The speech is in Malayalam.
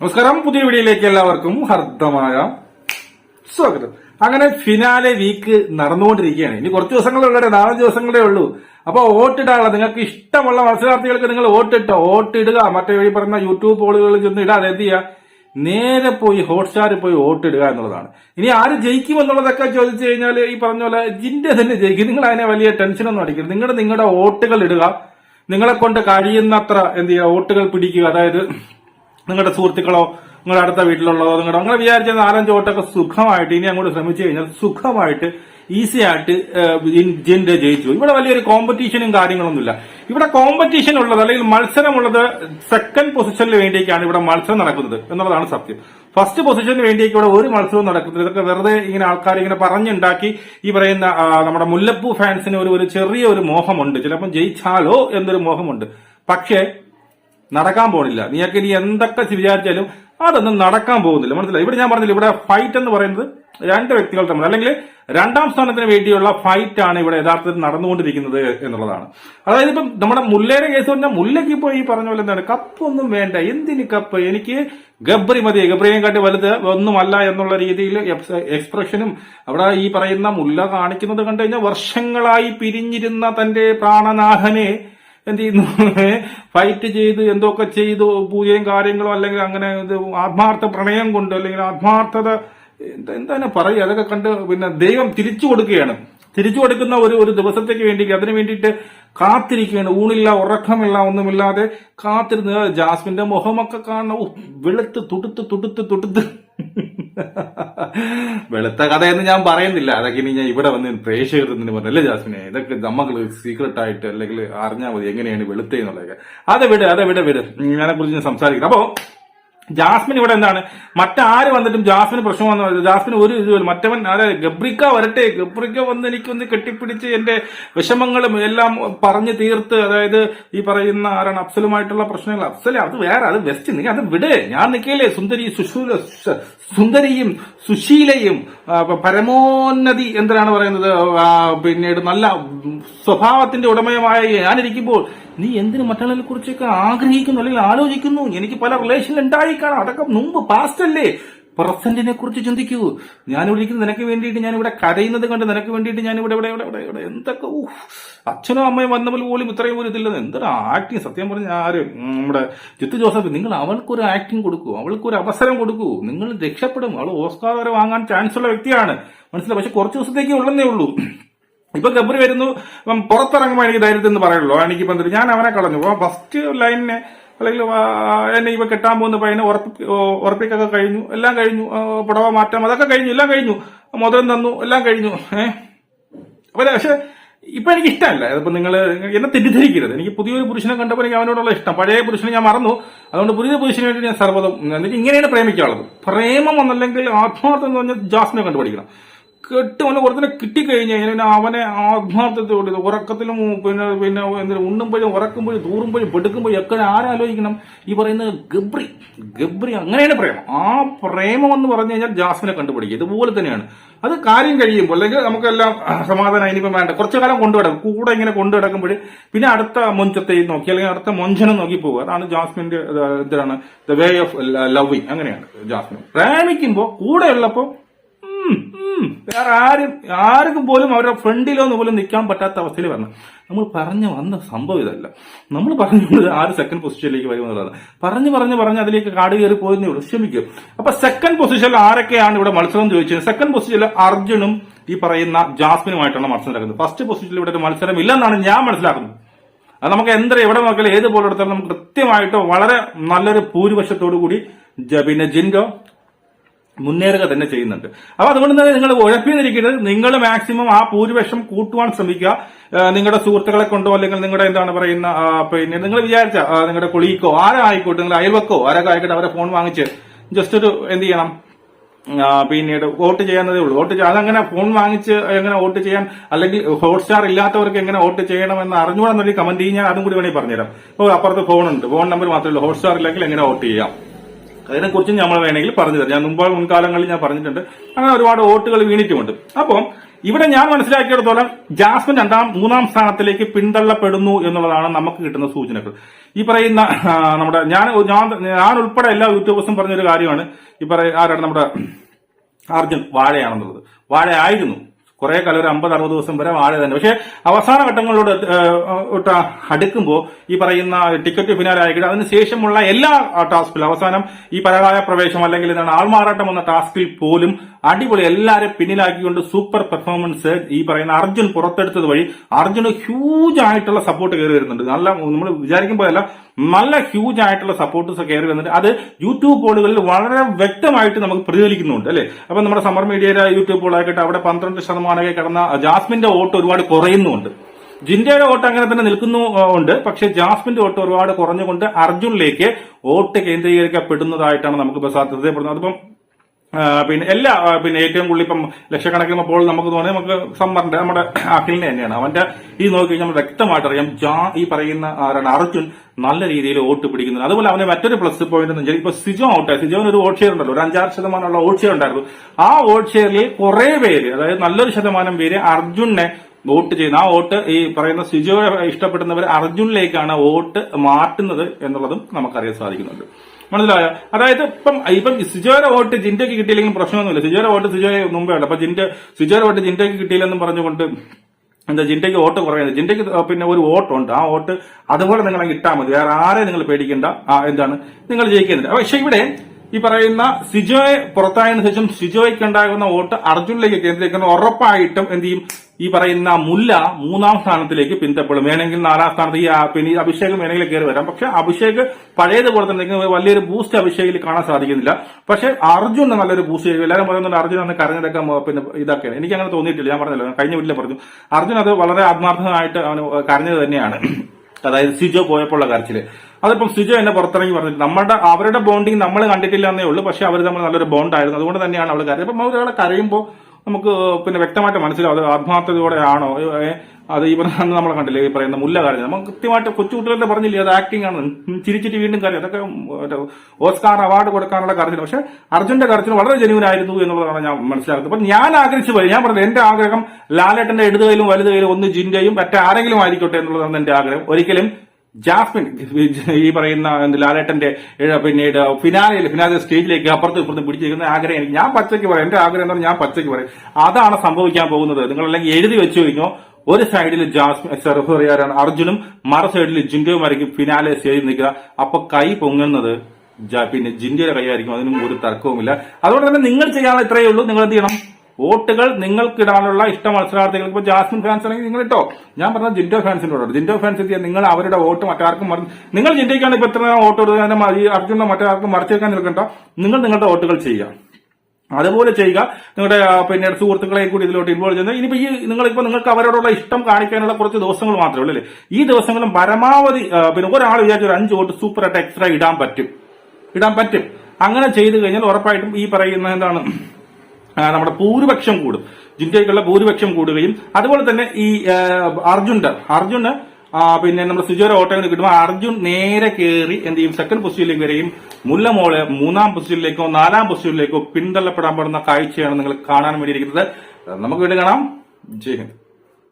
നമസ്കാരം. പുതിയ വീഡിയോയിലേക്ക് എല്ലാവർക്കും ഹർദ്ദമായ സ്വാഗതം. അങ്ങനെ ഫിനാലെ വീക്ക് നടന്നുകൊണ്ടിരിക്കുകയാണ്. ഇനി കുറച്ച് ദിവസങ്ങളേ ഉള്ളൂ നാലഞ്ച് ദിവസങ്ങളേ ഉള്ളൂ. അപ്പൊ വോട്ടിടാനുള്ള നിങ്ങൾക്ക് ഇഷ്ടമുള്ള മത്സരാർത്ഥികൾക്ക് നിങ്ങൾ വോട്ടിട്ടോ വോട്ടിടുക മറ്റേ വഴി പറഞ്ഞ യൂട്യൂബ് പോളുകളിൽ ചെന്ന് ഇടാതെ എന്ത് ചെയ്യുക നേരെ പോയി ഹോട്ട്സ്റ്റാറിൽ പോയി വോട്ടിടുക എന്നുള്ളതാണ്. ഇനി ആര് ജയിക്കും എന്നുള്ളതൊക്കെ ചോദിച്ചു കഴിഞ്ഞാൽ ഈ പറഞ്ഞ പോലെ ജിന്റെ തന്നെ ജയിക്കും. നിങ്ങൾ അതിനെ വലിയ ടെൻഷനൊന്നും അടിക്കരുത്. നിങ്ങളുടെ നിങ്ങളുടെ വോട്ടുകൾ ഇടുക. നിങ്ങളെ കൊണ്ട് കഴിയുന്നത്ര എന്ത് ചെയ്യുക? വോട്ടുകൾ പിടിക്കുക. അതായത് നിങ്ങളുടെ സുഹൃത്തുക്കളോ നിങ്ങളുടെ അടുത്ത വീട്ടിലുള്ളതോ നിങ്ങളുടെ അങ്ങനെ വിചാരിച്ച നാലഞ്ച് വോട്ടൊക്കെ സുഖമായിട്ട് ഇനി അങ്ങോട്ട് ശ്രമിച്ചു കഴിഞ്ഞാൽ സുഖമായിട്ട് ഈസി ആയിട്ട് ജിൻഡ് ജയിച്ചു. ഇവിടെ വലിയൊരു കോമ്പറ്റീഷനും കാര്യങ്ങളൊന്നുമില്ല. ഇവിടെ കോമ്പറ്റീഷൻ ഉള്ളത് അല്ലെങ്കിൽ മത്സരമുള്ളത് സെക്കൻഡ് പൊസിഷനിൽ വേണ്ടിയൊക്കെയാണ് ഇവിടെ മത്സരം നടക്കുന്നത് എന്നുള്ളതാണ് സത്യം. ഫസ്റ്റ് പൊസിഷന് വേണ്ടിയൊക്കെ ഇവിടെ ഒരു മത്സരവും നടക്കുന്നത് ഇതൊക്കെ വെറുതെ ഇങ്ങനെ ആൾക്കാർ ഇങ്ങനെ പറഞ്ഞുണ്ടാക്കി ഈ പറയുന്ന നമ്മുടെ മുല്ലപ്പൂ ഫാൻസിന് ഒരു ഒരു ചെറിയ ഒരു മോഹമുണ്ട്. ചിലപ്പം ജയിച്ചാലോ എന്നൊരു മോഹമുണ്ട്. പക്ഷേ നടക്കാൻ പോകുന്നില്ല. നീയൊക്കെ ഇനി എന്തൊക്കെ വിചാരിച്ചാലും അതൊന്നും നടക്കാൻ പോകുന്നില്ല. മനസ്സിലായി? ഇവിടെ ഞാൻ പറഞ്ഞില്ല ഇവിടെ ഫൈറ്റ് എന്ന് പറയുന്നത് രണ്ട് വ്യക്തികൾ തമ്മിൽ അല്ലെങ്കിൽ രണ്ടാം സ്ഥാനത്തിന് വേണ്ടിയുള്ള ഫൈറ്റ് ആണ് ഇവിടെ യഥാർത്ഥത്തിൽ നടന്നുകൊണ്ടിരിക്കുന്നത് എന്നുള്ളതാണ്. അതായത് ഇപ്പം നമ്മുടെ മുല്ലേരെ കേസ് പറഞ്ഞാൽ മുല്ലയ്ക്ക് ഇപ്പോൾ ഈ പറഞ്ഞ പോലെ എന്താണ്? കപ്പൊന്നും വേണ്ട. എന്തിന് കപ്പ് എനിക്ക് ഗബ്രി മതി. ഗബ്രിയെ കാട്ടി വലുത് ഒന്നുമല്ല എന്നുള്ള രീതിയിൽ എക്സ്പ്രഷനും അവിടെ ഈ പറയുന്ന മുല്ല കാണിക്കുന്നത് കണ്ടു കഴിഞ്ഞാൽ വർഷങ്ങളായി പിരിഞ്ഞിരുന്ന തന്റെ പ്രാണനാഥനെ എന്ത് ചെയ്യുന്നു ഫൈറ്റ് ചെയ്ത് എന്തൊക്കെ ചെയ്ത് പൂജയും കാര്യങ്ങളും അല്ലെങ്കിൽ അങ്ങനെ ഇത് ആത്മാർത്ഥ പ്രണയം കൊണ്ട് അല്ലെങ്കിൽ ആത്മാർത്ഥത എന്താ എന്താണ് പറയുക? അതൊക്കെ കണ്ട് പിന്നെ ദൈവം തിരിച്ചു കൊടുക്കുകയാണ്. തിരിച്ചു കൊടുക്കുന്ന ഒരു ഒരു ദിവസത്തേക്ക് വേണ്ടി അതിനു വേണ്ടിയിട്ട് കാത്തിരിക്കുകയാണ്. ഊണില്ല ഉറക്കമില്ല ഒന്നുമില്ലാതെ കാത്തിരുന്ന്. ജാസ്മിന്റെ മുഖമൊക്കെ ഉഫ്, വെളുത്ത് തുടുത്ത് തുടുത്ത് തുടുത്ത്. വെളുത്ത കഥയെന്ന് ഞാൻ പറയുന്നില്ല. അതൊക്കെ ഇനി ഞാൻ ഇവിടെ വന്ന് പ്രേക്ഷകർന്ന് പറഞ്ഞു അല്ലേ ജാസ്മിനെ ഇതൊക്കെ നമുക്ക് സീക്രട്ട് ആയിട്ട് അല്ലെങ്കിൽ അറിഞ്ഞാൽ മതി എങ്ങനെയാണ് വെളുത്തേന്നുള്ളതൊക്കെ അതെ വിട് അതെ വിട് വിട് കുറിച്ച് ഞാൻ സംസാരിക്കുന്നത് അപ്പോ ജാസ്മിൻ ഇവിടെ എന്താണ്? മറ്റാര് വന്നിട്ടും ജാസ്മിന് പ്രശ്നം വന്നു ജാസ്മിന് ഒരു ഇതുമില്ല മറ്റവൻ ആരെ? ഗബ്രിക്ക വരട്ടെ. ഗബ്രിക്ക വന്ന് എനിക്കൊന്ന് കെട്ടിപ്പിടിച്ച് എന്റെ വിഷമങ്ങളും എല്ലാം പറഞ്ഞു തീർത്ത് അതായത് ഈ പറയുന്ന ആരാണ്? അഫ്സലുമായിട്ടുള്ള പ്രശ്നങ്ങൾ. അഫ്സല അത് വേറെ അത് വെസ്റ്റ്. നീ അത് വിട്. ഞാൻ നിൽക്കില്ലേ സുന്ദരി സുശൂല സുന്ദരിയും സുശീലയും പരമോന്നതി എന്തിനാണ് പറയുന്നത്? പിന്നീട് നല്ല സ്വഭാവത്തിന്റെ ഉടമയുമായി ഞാനിരിക്കുമ്പോൾ നീ എന്തിനു മറ്റുള്ളവരെ കുറിച്ചൊക്കെ ആഗ്രഹിക്കുന്നു അല്ലെങ്കിൽ ആലോചിക്കുന്നു? എനിക്ക് പല റിലേഷൻ ഉണ്ടായിക്കാണാം അതൊക്കെ മുമ്പ് പാസ്റ്റ് അല്ലേ? പ്രസന്റിനെ കുറിച്ച് ചിന്തിക്കൂ. ഞാൻ ഇരിക്കുന്നത് നിനക്ക് വേണ്ടിയിട്ട് ഞാൻ ഇവിടെ കരയുന്നത് കണ്ട് നിനക്ക് വേണ്ടിയിട്ട് ഞാൻ ഇവിടെ ഇവിടെ ഇവിടെ ഇവിടെ ഇവിടെ എന്തൊക്കെ ഊഹ്. അച്ഛനും അമ്മയും വന്നപ്പോൾ പോലും ഇത്രയും പോലും ഇതില്ലെന്ന്. എന്തൊരു ആക്ടിങ് സത്യം പറഞ്ഞ ആര് നമ്മുടെ ജിത്തു ജോസഫ് നിങ്ങൾ അവൾക്കൊരു ആക്ടിങ് കൊടുക്കൂ. അവൾക്കൊരു അവസരം കൊടുക്കൂ. നിങ്ങൾ രക്ഷപ്പെടും. അവൾ ഓസ്കാർ വരെ വാങ്ങാൻ ചാൻസ് ഉള്ള വ്യക്തിയാണ്. മനസ്സിലായി? പക്ഷെ കുറച്ച് ദിവസത്തേക്ക് ഉള്ളെന്നേ ഉള്ളൂ. ഇപ്പൊ ഗബ്രി വരുന്നു. പുറത്തിറങ്ങുമ്പോൾ എനിക്ക് ധൈര്യത്തിൽ നിന്ന് പറയുള്ളൂ എനിക്ക് ഇപ്പം ഞാൻ അവനെ കളഞ്ഞു. അപ്പൊ ഫസ്റ്റ് ലൈനിനെ അല്ലെങ്കിൽ എന്നെ ഇപ്പൊ കെട്ടാൻ പോകുന്ന പയ്യനെ ഉറപ്പിക്കൊക്കെ കഴിഞ്ഞു. എല്ലാം കഴിഞ്ഞു. പുടവ മാറ്റം അതൊക്കെ കഴിഞ്ഞു. എല്ലാം കഴിഞ്ഞു. മുതലും തന്നു. എല്ലാം കഴിഞ്ഞു. ഏഹ് അപ്പൊ പക്ഷെ ഇപ്പൊ എനിക്ക് ഇഷ്ടമല്ല. ഇപ്പൊ നിങ്ങൾ എന്നെ തെറ്റിദ്ധരിക്കരുത്. എനിക്ക് പുതിയൊരു പുരുഷനെ കണ്ടപ്പോൾ എനിക്ക് അവനോടുള്ള ഇഷ്ടം. പഴയ പുരുഷനെ ഞാൻ മറന്നു. അതുകൊണ്ട് പുതിയ പുരുഷന് വേണ്ടി ഞാൻ സർവതം ഇങ്ങനെയാണ് പ്രേമിക്കാനുള്ളത്. പ്രേമം എന്നല്ലെങ്കിൽ ആത്മാർത്ഥം എന്ന് പറഞ്ഞാൽ ജാസ്മിനെ കണ്ടുപിടിക്കണം. കെട്ട് അവനെ ഒരുത്തിനെ കിട്ടിക്കഴിഞ്ഞ് കഴിഞ്ഞാൽ പിന്നെ അവനെ ആത്മാർത്ഥത്തോട് ഉറക്കത്തിലും പിന്നെ പിന്നെ എന്താ ഉണ്ണുമ്പോഴും ഉറക്കുമ്പോഴും തൂറുമ്പോഴും പെടുക്കുമ്പോഴും ഒക്കെ ആരാലോചിക്കണം ഈ പറയുന്ന ഗബ്രി ഗബ്രി അങ്ങനെയാണ് പ്രേമം. ആ പ്രേമം എന്ന് പറഞ്ഞു കഴിഞ്ഞാൽ ജാസ്മിനെ കണ്ടുപിടിക്കുക ഇതുപോലെ തന്നെയാണ്. അത് കാര്യം കഴിയുമ്പോൾ അല്ലെങ്കിൽ നമുക്കെല്ലാം സമാധാനം ഇനിയിപ്പം വേണ്ട. കുറച്ചു കാലം കൊണ്ടുവിടാം കൂടെ ഇങ്ങനെ കൊണ്ടു കിടക്കുമ്പോൾ പിന്നെ അടുത്ത മൊഞ്ചത്തെയും നോക്കി അല്ലെങ്കിൽ അടുത്ത മൊഞ്ചനെ നോക്കി പോകുക അതാണ് ജാസ്മിന്റെ ഇതാണ് ദ വേ ഓഫ് ലവിങ് അങ്ങനെയാണ് ജാസ്മിൻ. പ്രേമിക്കുമ്പോൾ കൂടെ ഉള്ളപ്പോൾ ഉം, ഉം. വേറെ ആരും ആർക്കും പോലും അവരുടെ ഫ്രണ്ടിലൊന്നും പോലും നിൽക്കാൻ പറ്റാത്ത അവസ്ഥയിൽ വരണം. നമ്മൾ പറഞ്ഞു വന്ന സംഭവം ഇതല്ല. നമ്മൾ പറഞ്ഞത് ആര് സെക്കൻഡ് പൊസിഷനിലേക്ക് വരും എന്നുള്ളതാണ്. പറഞ്ഞു പറഞ്ഞു പറഞ്ഞ് അതിലേക്ക് കാട് കയറി പോയെന്നേ ഉള്ളൂ. ക്ഷമിക്കും. അപ്പൊ സെക്കൻഡ് പൊസിഷനിൽ ആരൊക്കെയാണ് ഇവിടെ മത്സരം ചോദിച്ചത്? സെക്കൻഡ് പൊസിഷനിൽ അർജുനും ഈ പറയുന്ന ജാസ്മിനുമായിട്ടാണ് മത്സരം നടക്കുന്നത്. ഫസ്റ്റ് പൊസിഷനിൽ ഇവിടെ ഒരു മത്സരം ഇല്ലെന്നാണ് ഞാൻ മനസ്സിലാക്കുന്നത്. അത് നമുക്ക് എന്തര എവിടെ നോക്കിയാലും ഏത് പോലെ എടുത്താലും നമുക്ക് കൃത്യമായിട്ട് വളരെ നല്ലൊരു ഭൂരിപക്ഷത്തോടു കൂടി പിന്നെ ജിൻഡോ മുന്നേറുക തന്നെ ചെയ്യുന്നുണ്ട്. അപ്പൊ അതുകൊണ്ട് തന്നെ നിങ്ങൾ ഉഴപ്പിന്നിരിക്കരുത് നിങ്ങൾ മാക്സിമം ആ ഭൂരിപക്ഷം കൂട്ടുവാൻ ശ്രമിക്കുക. നിങ്ങളുടെ സുഹൃത്തുക്കളെ കൊണ്ടോ അല്ലെങ്കിൽ നിങ്ങളുടെ എന്താണ് പറയുന്ന പിന്നെ നിങ്ങൾ വിചാരിച്ച നിങ്ങളുടെ കൊളീക്കോ ആരായിക്കോട്ടെ നിങ്ങൾ അയൽവക്കോ ആരൊക്കെ ആയിക്കോട്ടെ അവരെ ഫോൺ വാങ്ങിച്ച് ജസ്റ്റ് ഒരു എന്ത് ചെയ്യണം? പിന്നീട് വോട്ട് ചെയ്യാന്നതേ ഉള്ളൂ. വോട്ട് അതങ്ങനെ ഫോൺ വാങ്ങിച്ച് എങ്ങനെ വോട്ട് ചെയ്യാൻ അല്ലെങ്കിൽ ഹോട്ട്സ്റ്റാർ ഇല്ലാത്തവർക്ക് എങ്ങനെ വോട്ട് ചെയ്യണം ചെയ്യണമെന്ന് അറിഞ്ഞുകൂടാന്നൊരു കമന്റ് ചെയ്യാൻ അതും കൂടി വേണമെങ്കിൽ പറഞ്ഞുതരാം. അപ്പോൾ അപ്പുറത്ത് ഫോൺ ഉണ്ട്. ഫോൺ നമ്പർ മാത്രമല്ല ഹോട്ട്സ്റ്റാർ ഇല്ലെങ്കിൽ എങ്ങനെ വോട്ട് ചെയ്യാം? അതിനെക്കുറിച്ച് നമ്മൾ വേണമെങ്കിൽ പറഞ്ഞു തരാം. ഞാൻ മുമ്പ് മുൻകാലങ്ങളിൽ ഞാൻ പറഞ്ഞിട്ടുണ്ട്. അങ്ങനെ ഒരുപാട് വോട്ടുകൾ വീണിട്ടുമുണ്ട്. അപ്പം ഇവിടെ ഞാൻ മനസ്സിലാക്കിയിടത്തോളം ജാസ്മിൻ രണ്ടാം മൂന്നാം സ്ഥാനത്തിലേക്ക് പിന്തള്ളപ്പെടുന്നു എന്നുള്ളതാണ് നമുക്ക് കിട്ടുന്ന സൂചനകൾ. ഈ പറയുന്ന നമ്മുടെ ഞാൻ ഞാൻ ഞാൻ ഉൾപ്പെടെ എല്ലാ യൂട്യൂബേഴ്സും പറഞ്ഞൊരു കാര്യമാണ്. ഈ പറയുന്ന ആരാണ് നമ്മുടെ അർജുൻ? വാഴയാണെന്നുള്ളത്. വാഴയായിരുന്നു കുറെ കാലം ഒരു അമ്പത് അറുപത് ദിവസം വരെ വാഴ തന്നെ. പക്ഷേ അവസാന ഘട്ടങ്ങളിലൂടെ അടുക്കുമ്പോൾ ഈ പറയുന്ന ടിക്കറ്റ് ഫിനാലെ ആയിക്കോട്ടെ അതിന് ശേഷമുള്ള എല്ലാ ടാസ്കിലും അവസാനം ഈ പരകായ പ്രവേശം അല്ലെങ്കിൽ എന്താണ് ആൾമാറാട്ടം എന്ന ടാസ്കിൽ പോലും അടിപൊളി എല്ലാവരും പിന്നിലാക്കിക്കൊണ്ട് സൂപ്പർ പെർഫോമൻസ് ഈ പറയുന്ന അർജുൻ പുറത്തെടുത്തത് വഴി അർജുന് ഹ്യൂജ് ആയിട്ടുള്ള സപ്പോർട്ട് കയറി വരുന്നുണ്ട്. നല്ല നമ്മൾ വിചാരിക്കുമ്പോഴല്ല നല്ല ഹ്യൂജ് ആയിട്ടുള്ള സപ്പോർട്ടേഴ്സ് ഒക്കെ കയറി വന്നിട്ട് അത് യൂട്യൂബ് പോളുകളിൽ വളരെ വ്യക്തമായിട്ട് നമുക്ക് പ്രതിഫലിക്കുന്നുണ്ട് അല്ലേ? അപ്പൊ നമ്മുടെ സമർ മീഡിയയുടെ യൂട്യൂബ് പോളായിക്കോട്ടെ അവിടെ പന്ത്രണ്ട് ശതമാനമൊക്കെ കിടന്ന ജാസ്മിന്റെ വോട്ട് ഒരുപാട് കുറയുന്നുണ്ട് ജിൻഡയുടെ വോട്ട് അങ്ങനെ തന്നെ നിൽക്കുന്നു ഉണ്ട്. പക്ഷേ ജാസ്മിന്റെ വോട്ട് ഒരുപാട് കുറഞ്ഞുകൊണ്ട് അർജുനിലേക്ക് വോട്ട് കേന്ദ്രീകരിക്കപ്പെടുന്നതായിട്ടാണ് നമുക്ക് സാധ്യതപ്പെടുന്നത് അതിപ്പം പിന്നെ എല്ലാ പിന്നെ ഏറ്റവും കൂടുതൽ ഇപ്പം ലക്ഷക്കണക്കിന് ഇപ്പോൾ നമുക്ക് തോന്നി നമുക്ക് സമ്മറിന്റെ നമ്മുടെ അഖിലിനെ തന്നെയാണ്. അവന്റെ ഈ നോക്കി കഴിഞ്ഞാൽ നമ്മൾ വ്യക്തമായിട്ട് അറിയാം ജാ ഈ പറയുന്ന ആരാണ് അർജുൻ നല്ല രീതിയിൽ വോട്ട് പിടിക്കുന്നത് അതുപോലെ അവന് മറ്റൊരു പ്ലസ് പോയിന്റ് എന്ന് വെച്ചാൽ ഇപ്പൊ സിജോ ഔട്ട് സിജോന് ഒരു വോട്ട് ഷെയർ ഉണ്ടല്ലോ. ഒരു അഞ്ചാറ് ശതമാനമുള്ള വോട്ട് ഷെയർ ഉണ്ടായിരുന്നു. ആ വോട്ട് ഷെയറിൽ കുറെ പേര് അതായത് നല്ലൊരു ശതമാനം പേര് അർജുനെ വോട്ട് ചെയ്യുന്ന ആ വോട്ട് ഈ പറയുന്ന സിജോയെ ഇഷ്ടപ്പെടുന്നവർ അർജുനിലേക്കാണ് വോട്ട് മാറ്റുന്നത് എന്നുള്ളതും നമുക്കറിയാൻ സാധിക്കുന്നുണ്ട്. മനസ്സിലായോ? അതായത് ഇപ്പം ഇപ്പം സിജോയുടെ വോട്ട് ജിൻഡയ്ക്ക് കിട്ടിയില്ലെങ്കിൽ പ്രശ്നമൊന്നുമില്ല. സിജോയുടെ വോട്ട് സിജോയെ മുമ്പേ ഉണ്ട് അപ്പൊ ജിൻഡ സിജോയുടെ വോട്ട് ജിൻഡയ്ക്ക് കിട്ടിയില്ലെന്നും പറഞ്ഞുകൊണ്ട് എന്താ ജിൻഡയ്ക്ക് വോട്ട് കുറയുന്നത്? ജിൻഡയ്ക്ക് പിന്നെ ഒരു വോട്ടുണ്ട്. ആ വോട്ട് അതുപോലെ നിങ്ങളെ ഇട്ടാൽ മതി. വേറെ ആരെ നിങ്ങൾ പേടിക്കേണ്ട എന്താണ് നിങ്ങൾ ജയിക്കുന്നില്ല പക്ഷെ ഇവിടെ ഈ പറയുന്ന സിജോയെ പുറത്തായതിനു ശേഷം സിജോയ്ക്ക് ഉണ്ടാകുന്ന വോട്ട് അർജുനിലേക്ക് കേന്ദ്രീകരിക്കുന്ന ഉറപ്പായിട്ടും എന്ത് ചെയ്യും? ഈ പറയുന്ന മുല്ല മൂന്നാം സ്ഥാനത്തിലേക്ക് പിന്തപ്പെടും. വേണമെങ്കിൽ നാലാം സ്ഥാനത്ത് ഈ പിന്നെ അഭിഷേകം വേണമെങ്കിൽ കയറി വരാം. പക്ഷെ അഭിഷേക് പഴയതുപോലെ തന്നെ വലിയൊരു ബൂസ്റ്റ് അഭിഷേകിൽ കാണാൻ സാധിക്കുന്നില്ല. പക്ഷെ അർജുൻ നല്ലൊരു ബൂസ്റ്റ് ചെയ്യും എല്ലാവരും പറയുന്നുണ്ട് അർജുൻ അന്ന് കരഞ്ഞെടുക്കാൻ പിന്നെ ഇതൊക്കെയാണ് എനിക്ക് അങ്ങനെ തോന്നിയിട്ടില്ല. ഞാൻ പറഞ്ഞല്ലോ കഴിഞ്ഞ വീട്ടിൽ പറഞ്ഞു. അർജുൻ അത് വളരെ ആത്മാർത്ഥമായിട്ട് അവന് കരഞ്ഞത് തന്നെയാണ്. അതായത് സിജോ പോയപ്പോഴുള്ള കരച്ചിൽ. അതിപ്പം സിജോ എന്നെ പുറത്തിറങ്ങി പറഞ്ഞിട്ട് നമ്മുടെ അവരുടെ ബോണ്ടിങ് നമ്മൾ കണ്ടിട്ടില്ല എന്നേ ഉള്ളൂ. പക്ഷെ അവർ തമ്മിൽ നല്ലൊരു ബോണ്ടായിരുന്നു അതുകൊണ്ട് തന്നെയാണ് അവൾ കരയുന്നത് അപ്പം ഒരാളെ കരയുമ്പോൾ നമുക്ക് പിന്നെ വ്യക്തമായിട്ട് മനസ്സിലാവും. അത് ആത്മാർത്ഥതയോടെയാണോ അത് ഈ പറഞ്ഞ നമ്മളെ കണ്ടില്ലേ ഈ പറയുന്ന മുല്ല കാര്യം നമ്മൾ കൃത്യമായിട്ട് കൊച്ചുകുട്ടികളുടെ പറഞ്ഞില്ലേ അത് ആക്ടിംഗ് ആണ്. ചിരിച്ചിട്ട് വീണ്ടും കാര്യം. അതൊക്കെ ഓസ്കാർ അവാർഡ് കൊടുക്കാനുള്ള കരച്ചിൽ പക്ഷെ അർജുന്റെ കരച്ചിൽ വളരെ ജനുവനായിരുന്നു എന്നുള്ളതാണ് ഞാൻ മനസ്സിലാക്കുന്നത്. അപ്പൊ ഞാൻ ആഗ്രഹിച്ചു പോയി ഞാൻ പറഞ്ഞത് എന്റെ ആഗ്രഹം ലാലേട്ടന്റെ ഇടതുകയിലും വലുതുകയിലും വലത് കൈയിലും ഒന്ന് ജിന്റയും മറ്റേ ആരെങ്കിലും ആയിരിക്കട്ടെ എന്നുള്ളതാണ് എന്റെ ആഗ്രഹം. ഒരിക്കലും ജാസ്മിൻ ഈ പറയുന്ന ലാലേട്ടന്റെ പിന്നീട് ഫിനാലയിൽ ഫിനാലെ സ്റ്റേജിലേക്ക് അപ്പുറത്ത് ഇപ്പുറത്ത് പിടിച്ചിരിക്കുന്ന ആഗ്രഹം എനിക്ക്. ഞാൻ പച്ചയ്ക്ക് പറയാം. എന്റെ ആഗ്രഹം എന്ന് ഞാൻ പച്ചയ്ക്ക് പറയാം. അതാണ് സംഭവിക്കാൻ പോകുന്നത്. നിങ്ങൾ അല്ലെങ്കിൽ എഴുതി വെച്ചു കഴിഞ്ഞോ ഒരു സൈഡിൽ ജാസ്മിൻ സെർഫ് പറയാറാണ് അർജുനും മറ സൈഡിൽ ജിൻഡോയുമായിരിക്കും ഫിനാലെ സ്റ്റേജിൽ നിൽക്കുക. അപ്പൊ കൈ പൊങ്ങുന്നത് പിന്നെ കൈ കൈയായിരിക്കും. അതിനും ഒരു തർക്കവുമില്ല. അതുകൊണ്ട് തന്നെ നിങ്ങൾ ചെയ്യാനുള്ള ഇത്രയേ ഉള്ളൂ. നിങ്ങൾ എന്ത് ചെയ്യണം? വോട്ടുകൾ നിങ്ങൾക്കിടാനുള്ള ഇഷ്ട മത്സരാർത്ഥികൾക്ക്. ഇപ്പൊ ജാസ്മിൻ ഫാൻസ് ആണെങ്കിൽ നിങ്ങൾ ഇട്ടോ ഞാൻ പറഞ്ഞ ജിൻഡോ ഫാൻസിനോട് ജിൻഡോ ഫാൻസ് എത്തിയാൽ നിങ്ങൾ അവരുടെ വോട്ട് മറ്റാർക്കും മറി നിങ്ങൾ ജിൻഡയ്ക്കാണ് ഇപ്പൊ നേരം വോട്ട് കൊടുത്തത് ഈ അർജുന മറ്റാർക്കും മറിച്ചേക്കാൻ നിൽക്കണ്ട. നിങ്ങൾ നിങ്ങളുടെ വോട്ടുകൾ ചെയ്യുക. അതുപോലെ ചെയ്യുക. നിങ്ങളുടെ പിന്നെ സുഹൃത്തുക്കളെ കൂടി ഇതിലോട്ട് ഇൻവോൾവ് ചെയ്യുന്നത്. ഇനിയിപ്പോ ഈ നിങ്ങളിപ്പോ നിങ്ങൾക്ക് അവരോടുള്ള ഇഷ്ടം കാണിക്കാനുള്ള കുറച്ച് ദിവസങ്ങൾ മാത്രമേ ഉള്ളൂ അല്ലേ? ഈ ദിവസങ്ങളും പരമാവധി പിന്നെ ഒരാൾ വിചാരിച്ച ഒരു അഞ്ച് വോട്ട് സൂപ്പറായിട്ട് എക്സ്ട്രാ ഇടാൻ പറ്റും. ഇടാൻ പറ്റും. അങ്ങനെ ചെയ്തു കഴിഞ്ഞാൽ ഉറപ്പായിട്ടും ഈ പറയുന്ന എന്താണ്? നമ്മുടെ ഭൂരിപക്ഷം കൂടും. ജിൻഡയ്ക്കുള്ള ഭൂരിപക്ഷം കൂടുകയും അതുപോലെ തന്നെ ഈ അർജുന്റെ അർജുന് പിന്നെ നമ്മുടെ സുജോര ഓട്ടങ്ങൾ കിട്ടുമ്പോൾ അർജുൻ നേരെ കയറി എന്ത് ചെയ്യും? സെക്കൻഡ് പൊസിഷനിലേക്ക് വരികയും മുല്ലമോളെ മൂന്നാം പൊസിഷനിലേക്കോ നാലാം പൊസിഷനിലേക്കോ പിന്തള്ളപ്പെടാൻ പെടുന്ന കാഴ്ചയാണ് നിങ്ങൾ കാണാൻ വേണ്ടിയിരിക്കുന്നത്. നമുക്ക് വീണ്ടും കാണാം. ജയ് ഹിന്ദ്.